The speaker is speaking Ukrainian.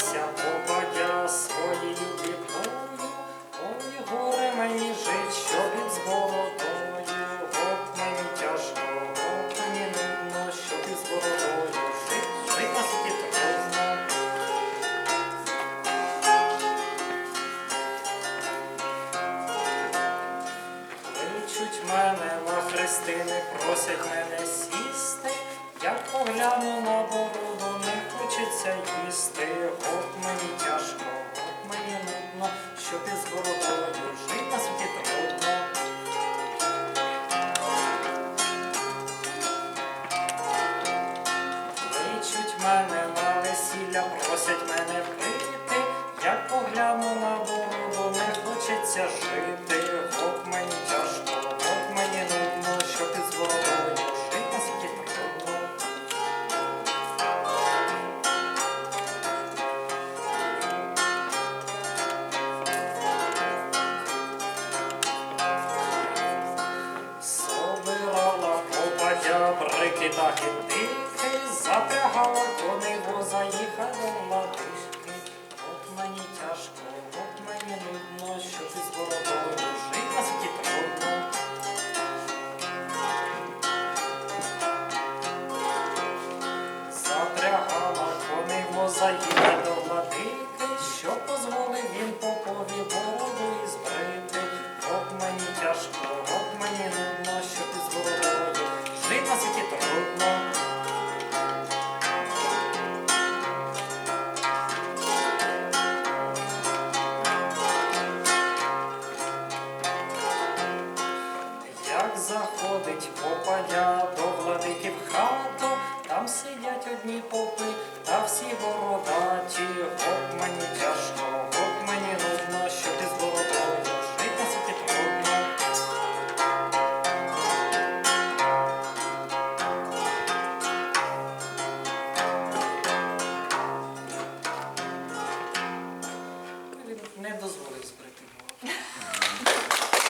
Ся поводя своєю бідною, ой, горе мені жить, щоб під з бородою, от мені тяжко, от мені нудно, щоб під з бородою, жить, жить на світі трудно. Кличуть мене на хрестини, просять мене сісти, я погляну на боротьбу хочеться їсти. От мені тяжко, от мені нудно, що ти з бородою жить на світі трудно. Кличуть мене на весілля, просять мене пити, як погляну на бороду, не хочеться жити. Попадя брики та хитики, запрягала коней воза, їхала трудно. Як заходить попадя до владики в хату, там сидять одні попи, та всі бородаті, né, dos outros.